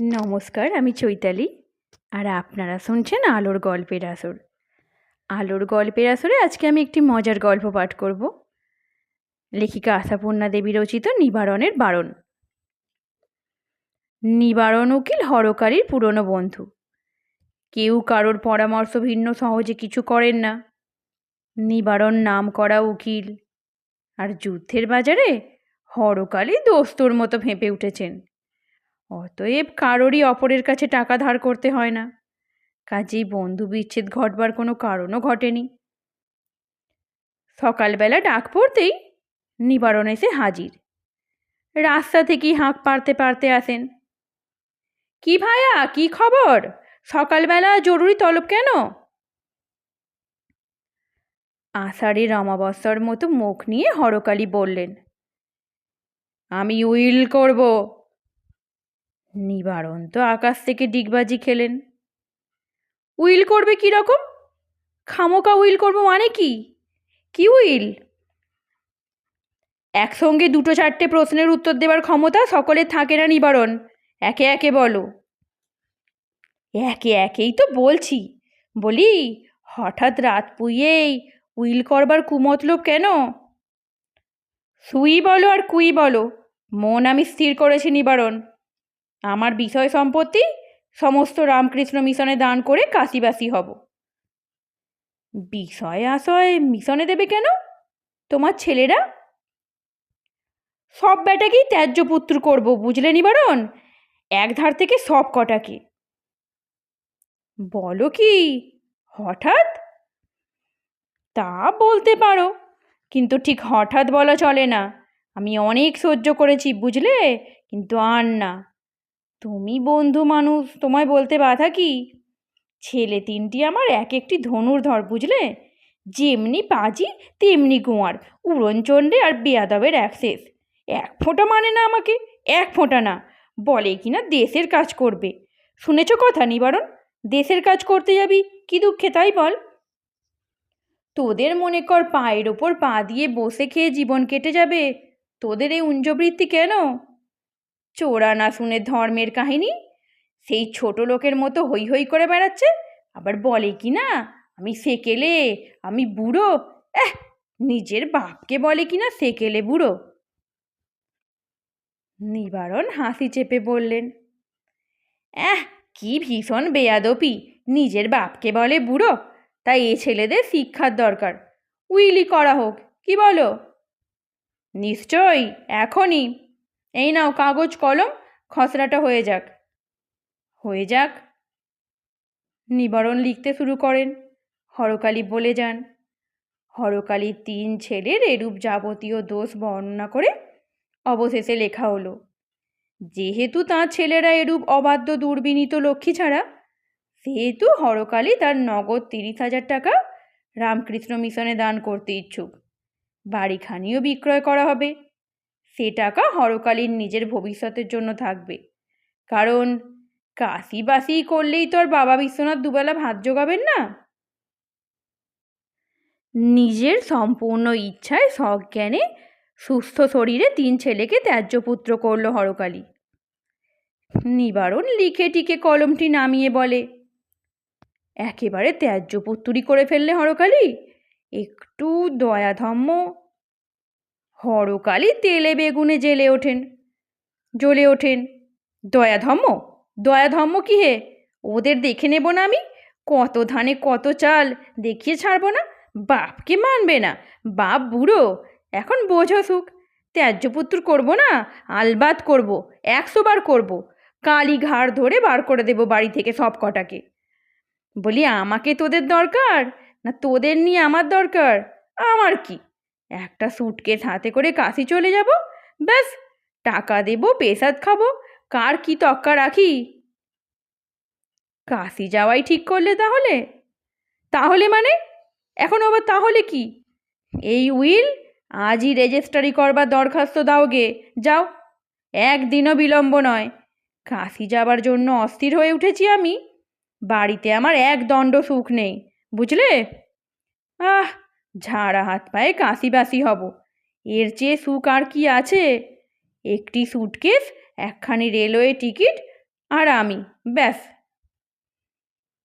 নমস্কার, আমি চৈতালি। আর আপনারা শুনছেন আলোর গল্পের আসর। আলোর গল্পের আসরে আজকে আমি একটি মজার গল্প পাঠ করব। লেখিকা আশাপূর্ণা দেবী রচিত নিবারণের বারণ। নিবারণ উকিল হরকারীর পুরনো বন্ধু। কেউ কারোর পরামর্শ ভিন্ন সহজে কিছু করেন না। নিবারণ নাম করা উকিল। আর যুদ্ধের বাজারে হরকালি দোস্তর মতো ফেঁপে উঠেছেন। অতএব কারোরই অপরের কাছে টাকা ধার করতে হয় না। কাজেই বন্ধু বিচ্ছেদ ঘটবার কোনো কারণও ঘটেনি। সকালবেলা ডাক পড়তেই নিবারণ এসে হাজির। রাস্তা থেকেই হাঁক পারতে পারতে আসেন। কি ভাইয়া কি খবর? সকালবেলা জরুরি তলব কেন? আষাঢ়ের অমাবস্যার মতো মুখ নিয়ে হরকালি বললেন, আমি উইল করব। নিবারণ। তো আকাশ থেকে ডিগবাজি খেলেন। উইল করবে কি রকম? খামোকা উইল করব মানে কি? কি উইল? একসঙ্গে দুটো চারটে প্রশ্নের উত্তর দেওয়ার ক্ষমতা সকলের থাকে না নিবারণ। একে একে বলো। একে একেই তো বলছি। বলি, হঠাৎ রাত পুইয়েই উইল করবার কুমতলব কেন? সুই বলো আর কুই বলো। মন আমি স্থির করেছি নিবারণ। আমার বিষয় সম্পত্তি সমস্ত রামকৃষ্ণ মিশনে দান করে কাশিবাসী হব। বিষয় আশয় মিশনে দেবে কেন? তোমার ছেলেরা? সব বেটাকেই ত্যায্য পুত্র করব, বুঝলে নিবারণ? এক ধার থেকে সব কটাকে। বলো কি, হঠাৎ? তা বলতে পারো, কিন্তু ঠিক হঠাৎ বলা চলে না। আমি অনেক সহ্য করেছি, বুঝলে? কিন্তু আর না। তুমি বন্ধু মানুষ, তোমায় বলতে বাধা কি? ছেলে তিনটি আমার এক একটি ধনুর্ধর বুঝলে? যেমনি পাজি, তেমনি কুঁয়ার উড়নচণ্ডে আর বেয়াদবের অ্যাক্সেস। এক ফোঁটা মানে না আমাকে, এক ফোঁটা না। বলে কি না দেশের কাজ করবে। শুনেছ কথা নিবারণ? দেশের কাজ করতে যাবি, কি দুঃখে তাই বল? তোদের মনে কর পায়ের ওপর পা দিয়ে বসে খেয়ে জীবন কেটে যাবে। তোদের এই উঞ্জবৃত্তি কেন? চোরা না শুনে ধর্মের কাহিনী? সেই ছোট লোকের মতো হই হই করে বেড়াচ্ছে। আবার বলে কি না, আমি সেকেলে, আমি বুড়ো। এহ, নিজের বাপকে বলে কি না, সেকেলে বুড়ো। নিবারণ হাসি চেপে বললেন, এহ, কি ভীষণ বেয়াদপি। নিজের বাপকে বলে বুড়ো, তাই এ ছেলেদের শিক্ষার দরকার। উইলি করা হোক, কি বলো? নিশ্চয়ই এখনই। এই নাও কাগজ, কলম, খসড়াটা হয়ে যাক। হয়ে যাক। নিবারণ লিখতে শুরু করেন। হরকালি বলে যান। হরকালির তিন ছেলের এরূপ যাবতীয় দোষ বর্ণনা করে অবশেষে লেখা হলো, যেহেতু তাঁর ছেলেরা এরূপ অবাধ্য, দুর্বিনীত লক্ষ্মী ছাড়া, সেহেতু হরকালি তার নগদ তিরিশ হাজার টাকা রামকৃষ্ণ মিশনে দান করতে ইচ্ছুক। বাড়িখানিও বিক্রয় করা হবে। সে টাকা হরকালীর নিজের ভবিষ্যতের জন্য থাকবে। কারণ কাশি বাসি করলেই তো আর বাবা বিশ্বনাথ দুবেলা ভাত জোগাবেন না। নিজের সম্পূর্ণ ইচ্ছায় সজ্ঞানে সুস্থ শরীরে তিন ছেলেকে ত্যায্য পুত্র করল হরকালী। নিবারণ লিখে টিকে কলমটি নামিয়ে বলে, একেবারে ত্যায্য পুত্তুরি করে ফেললে হরকালী, একটু দয়াধম্ম হরকালি তেলে বেগুনে জেলে ওঠেন। জ্বলে ওঠেন। দয়াধম্ম দয়াধম্ম কি হে? ওদের দেখে নেব না আমি? কত ধানে কত চাল, দেখিয়ে ছাড়বো না? বাপকে মানবে না? বাপ বুড়ো, এখন বোঝো সুখ। ত্যায্যপুত্র করব না আলবাত করব, একশো বার করব। কালি ঘাড় ধরে বার করে দেব বাড়ি থেকে সব কটাকে। বলি, আমাকে তোদের দরকার? না তোদের নিয়ে আমার দরকার? আমার কি? একটা সুটকেস হাতে করে কাশি চলে যাব? ব্যাস, টাকা দেব, পেশাদ খাব, কার কি তক্কা রাখি? কাশি যাওয়াই ঠিক করলে তাহলে? তাহলে মানে? এখন আবার তাহলে কি? এই উইল, আজই রেজিস্ট্রারি করবার দরখাস্ত দাও গে, যাও। একদিনও বিলম্ব নয়। কাশি যাবার জন্য অস্থির হয়ে উঠেছি আমি। বাড়িতে আমার এক দণ্ড সুখ নেই, বুঝলে? আহ ঝাড়া হাত পায়ে কাশি বাসি হব। এর চেয়ে সুখ আর কি আছে? একটি সুটকেস একখানি রেলওয়ে টিকিট আর আমি, ব্যাস।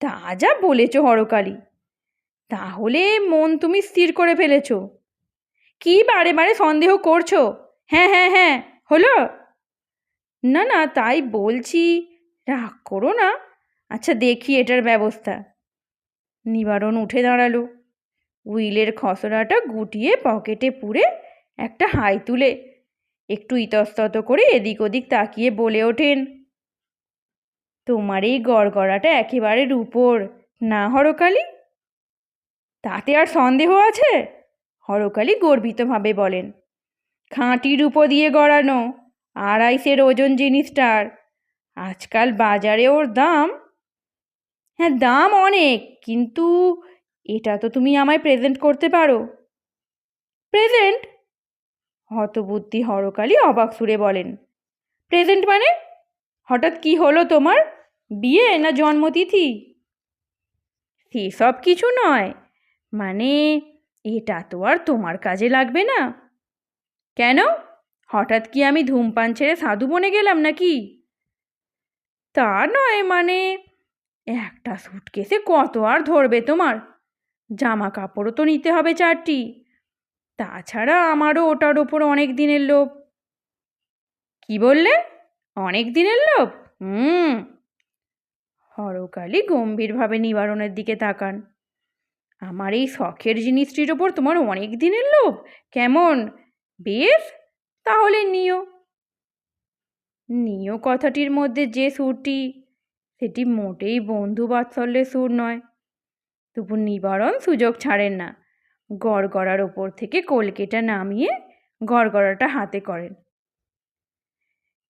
তা যা বলেছ হরকালী। তাহলে মন তুমি স্থির করে ফেলেছ। কি বারে বারে সন্দেহ করছ? হ্যাঁ হ্যাঁ হ্যাঁ হলো? না না, তাই বলছি, রাগ করো না। আচ্ছা দেখি এটার ব্যবস্থা। নিবারণ উঠে দাঁড়াল। উইলের খসড়াটা গুটিয়ে পকেটে পুরে একটা হাই তুলে, একটু ইতস্তত করে এদিক ওদিক তাকিয়ে বলে ওঠেন, তোমার এই গড়গড়াটা একেবারে রূপোর, না হরকালি? তাতে আর সন্দেহ আছে? হরকালি গর্বিতভাবে বলেন, খাঁটি রূপো দিয়ে গড়ানো, আড়াইশের ওজন জিনিসটার, আজকাল বাজারে ওর দাম হ্যাঁ দাম অনেক, কিন্তু এটা তো তুমি আমায় প্রেজেন্ট করতে পারো। প্রেজেন্ট হতবুদ্ধি হরকালি অবাক সুরে বলেন। প্রেজেন্ট মানে? হঠাৎ কি হলো তোমার? বিয়ে না জন্মতিথি? সেসব কিছু নয়। মানে এটা তো আর তোমার কাজে লাগবে না। কেন? হঠাৎ কি আমি ধূমপান ছেড়ে সাধু বনে গেলাম নাকি? তা নয় মানে একটা সুটকেসে কত আর ধরবে তোমার? জামা কাপড়ও তো নিতে হবে চারটি। তাছাড়া আমারও ওটার ওপর অনেক দিনের লোভ। কি বললে? অনেক দিনের লোভ? হুম। হরকালি গম্ভীরভাবে নিবারণের দিকে তাকান। আমার এই শখের জিনিসটির ওপর তোমার অনেক দিনের লোভ? কেমন? বেশ, তাহলে নিও। নিও কথাটির মধ্যে যে সুরটি, সেটি মোটেই বন্ধু বাৎসল্যের সুর নয়। তবু নিবারণ সুযোগ ছাড়েন না। গড়গড়ার ওপর থেকে কলকেটা নামিয়ে গড়গড়াটা হাতে করেন।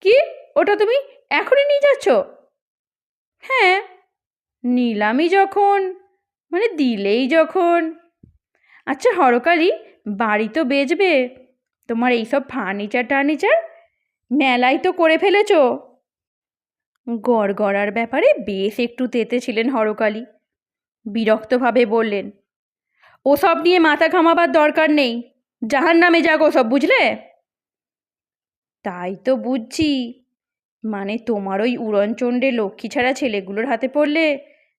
কি? ওটা তুমি এখনই নিয়ে যাচ্ছ? হ্যাঁ। নিলামই যখন মানে দিলেই যখন। আচ্ছা হরকালি, বাড়ি তো বেচবে। তোমার এইসব ফার্নিচার টার্নিচার মেলাই তো করে ফেলেছো। গড়গড়ার ব্যাপারে বেশ একটু তেতে ছিলেন হরকালি। বিরক্তভাবে বললেন, ওসব নিয়ে মাথা ঘামাবার দরকার নেই। জাহার নামে যাক সব বুঝলে? তাই তো বুঝছি। মানে তোমার ওই উড়নচণ্ডে লক্ষ্মী ছাড়া ছেলেগুলোর হাতে পড়লে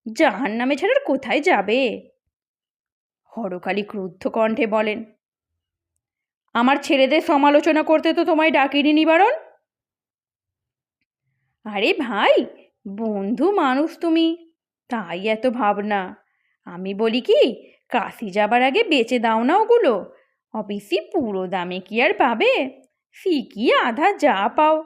জাহান নামে ছাড়ার কোথায় যাবে? হরকালি ক্রুদ্ধ কণ্ঠে বলেন, আমার ছেলেদের সমালোচনা করতে তো তোমায় ডাকিনি নিবারণ? আরে ভাই, বন্ধু মানুষ তুমি। তাই এত ভাবনা। আমি বলি কি, কাশি যাবার আগে বেচে দাও না ওগুলো। অফিসি পুরো দামে কি আর পাবে? ফিকি আধা যা পাও।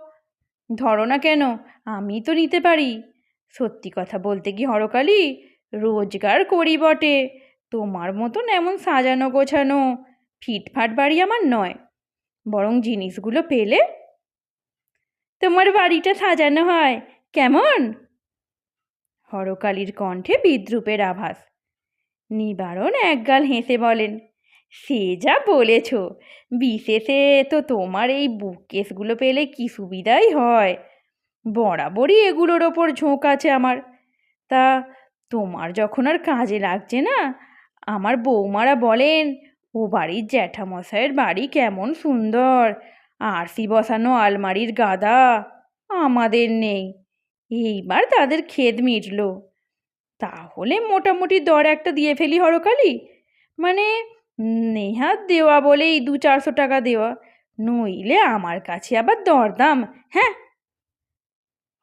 ধরো না কেন, আমি তো নিতে পারি। সত্যি কথা বলতে কি হরকালি, রোজগার করি বটে। তোমার মতন এমন সাজানো গোছানো, ফিটফাট বাড়ি আমার নয়। বরং জিনিসগুলো পেলে তোমার বাড়িটা সাজানো হয়। কেমন? হরকালির কণ্ঠে বিদ্রুপের আভাস। নিবারণ একগাল হেসে বলেন, সে যা বলেছ, বিশেষে তো তোমার এই বুককেসগুলো পেলে কি সুবিধাই হয়। বরাবরই এগুলোর ওপর ঝোঁক আছে আমার। তা তোমার যখন আর কাজে লাগছে না, আমার বৌমারা বলেন, ও বাড়ির জ্যাঠামশাইয়ের বাড়ি কেমন সুন্দর, আরসি বসানো আলমারির গাদা, আমাদের নেই এইবার তাদের খেদ মিটল। তাহলে মোটামুটি দর একটা দিয়ে ফেলি হরকালি। মানে নেহাত দেওয়া বলেই দু চারশো টাকা দেওয়া, নইলে আমার কাছে আবার দরদাম হ্যাঁ?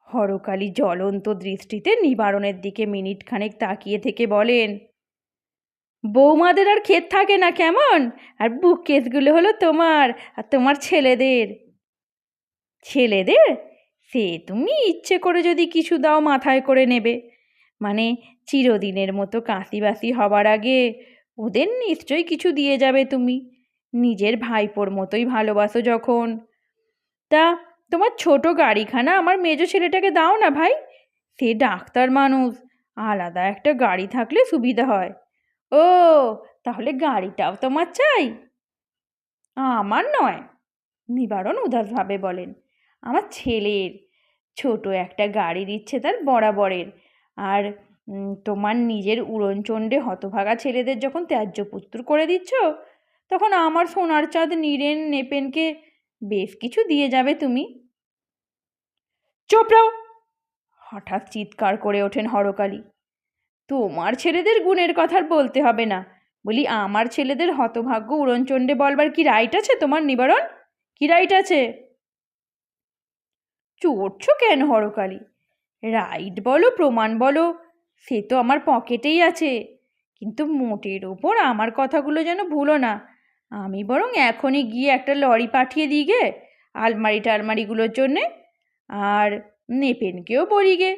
হরকালি জ্বলন্ত দৃষ্টিতে নিবারণের দিকে মিনিট খানেক তাকিয়ে থেকে বলেন, বৌমাদের আর ক্ষেত থাকে না কেমন? আর বুক কেসগুলো হলো তোমার আর তোমার ছেলেদের। ছেলেদের? সে তুমি ইচ্ছে করে যদি কিছু দাও মাথায় করে নেবে। মানে চিরদিনের মতো কাশিবাসি হবার আগে ওদের নিশ্চয়ই কিছু দিয়ে যাবে তুমি। নিজের ভাইপোর মতোই ভালোবাসো যখন। তা তোমার ছোট গাড়িখানা আমার মেজো ছেলেটাকে দাও না ভাই। সে ডাক্তার মানুষ, আলাদা একটা গাড়ি থাকলে সুবিধা হয়। ও, তাহলে গাড়িটাও তোমার চাই? আমার নয়, নিবারণ উদাসভাবে বলেন। আমার ছেলের। ছোট একটা গাড়ির ইচ্ছে তার বরাবরের। আর তোমার নিজের উড়নচণ্ডে হতভাগা ছেলেদের যখন ত্যায্য পুত্র করে দিচ্ছ, তখন আমার সোনার চাঁদ নীরেন নেপেনকে বেশ কিছু দিয়ে যাবে তুমি। চোপড়াও হঠাৎ চিৎকার করে ওঠেন হরকালী। তোমার ছেলেদের গুণের কথা বলতে হবে না। বলি, আমার ছেলেদের হতভাগ্য উড়নচণ্ডে বলবার কি রাইট আছে তোমার নিবারণ? কি রাইট আছে? চড়ছো কেন হরকালী? রাইট বলো, প্রমাণ বলো, সে তো আমার পকেটেই আছে। কিন্তু মোটের ওপর আমার কথাগুলো যেন ভুলো না। আমি বরং এখনই গিয়ে একটা লরি পাঠিয়ে দিই গে, আলমারি টালমারিগুলোর জন্যে। আর নেপেনকেও বলি গে,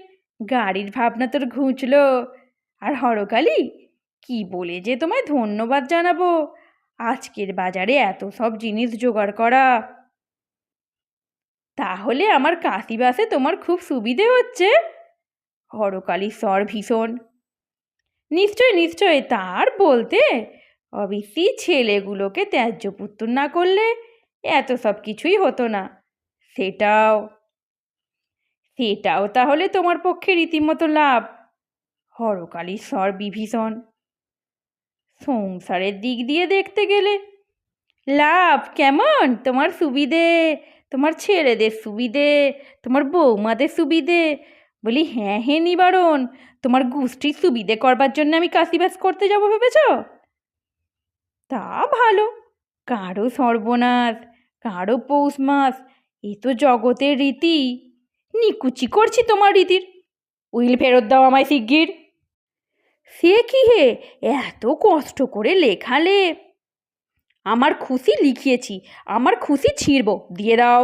গাড়ির ভাবনা তোর ঘুচলো। আর হরকালি, কি বলে যে তোমায় ধন্যবাদ জানাব? আজকের বাজারে এত সব জিনিস জোগাড় করা। তাহলে আমার কাশিবাসে তোমার খুব সুবিধে হচ্ছে? হরকালির স্বর ভীষণ। নিশ্চয় নিশ্চয়, তার বলতে? অবশ্যই ছেলেগুলোকে ত্যায্য পুত্র না করলে এত সব কিছুই হতো না। সেটাও। সেটাও তাহলে তোমার পক্ষে রীতিমতো লাভ। হরকালীর স্বর বিভীষণ। সংসারের দিক দিয়ে দেখতে গেলে লাভ কেমন? তোমার সুবিধে তোমার ছেলেদের সুবিধে, তোমার বৌমাদের সুবিধে? বলি হ্যাঁ হ্যাঁ নিবারণ, তোমার গোষ্ঠীর সুবিধে করবার জন্য আমি কাশিবাস করতে যাব ভেবেছ? তা ভালো, কারও সর্বনাশ, কারও পৌষ মাস এ তো জগতের রীতি। নিকুচি করছি তোমার রীতির, উইল ফেরত দাও আমায় শিগগির। সে কি হে, এত কষ্ট করে লেখালে আমার খুশি লিখিয়েছি, আমার খুশি ছিঁড়ব, দিয়ে দাও।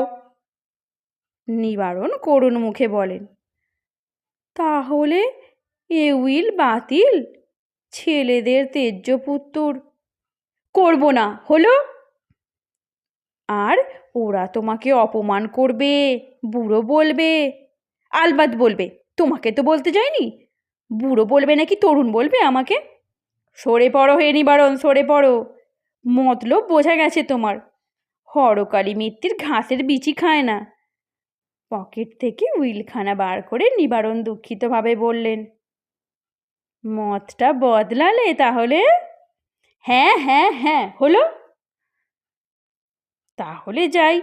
নিবারণ করুণ মুখে বলেন, তাহলে এ উইল বাতিল? ছেলেদের তেজ্য পুত্তর করব না, হলো? আর ওরা তোমাকে অপমান করবে, বুড়ো বলবে আলবাত বলবে, তোমাকে তো বলতে যায়নি, বুড়ো বলবে নাকি তরুণ বলবে আমাকে? সরে পড়ো হে নিবারণ, সরে পড়ো মতলব বোঝা গেছে তোমার। হরকালি মিত্তির ঘাসের বিচি খায় না। পকেট থেকে উইলখানা বার করে নিবারণ দুঃখিতভাবে বললেন, মতটা বদলালে তাহলে? হ্যাঁ হ্যাঁ হ্যাঁ হলো? তাহলে যাই,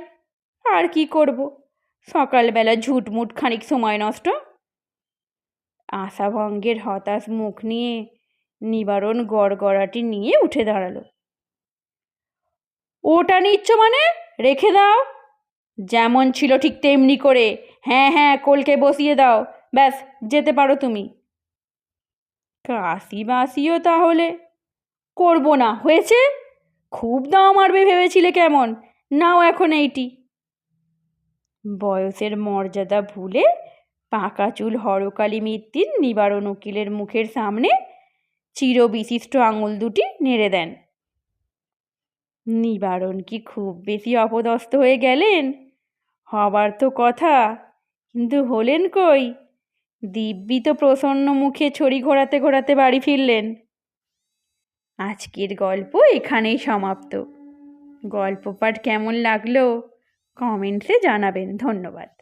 আর কি করব? সকালবেলা ঝুটমুট খানিক সময় নষ্ট? আশাভঙ্গের হতাশ মুখ নিয়ে নিবারণ গড়গড়াটি নিয়ে উঠে দাঁড়াল। ওটা নিচ্ছ মানে? রেখে দাও। যেমন ছিল ঠিক তেমনি করে। হ্যাঁ হ্যাঁ কোলকে বসিয়ে দাও। ব্যাস, যেতে পারো তুমি। কাশি বাসিও তাহলে। করব না, হয়েছে? খুব দাম মারবে ভেবেছিলে কেমন? নাও এখন এইটি। বয়সের মর্যাদা ভুলে পাকা চুল হরকালি মিত্তির নিবারণ উকিলের মুখের সামনে চিরবিশিষ্ট আঙুল দুটি নেড়ে দেন। নিবারণ কি খুব বেশি অপদস্থ হয়ে গেলেন? হবার তো কথা, কিন্তু হলেন কই? দিব্যি তো প্রসন্ন মুখে ছড়ি ঘোরাতে ঘোরাতে বাড়ি ফিরলেন। আজকের গল্প এখানেই সমাপ্ত। গল্প পাঠ কেমন লাগল কমেন্টসে জানাবেন, ধন্যবাদ।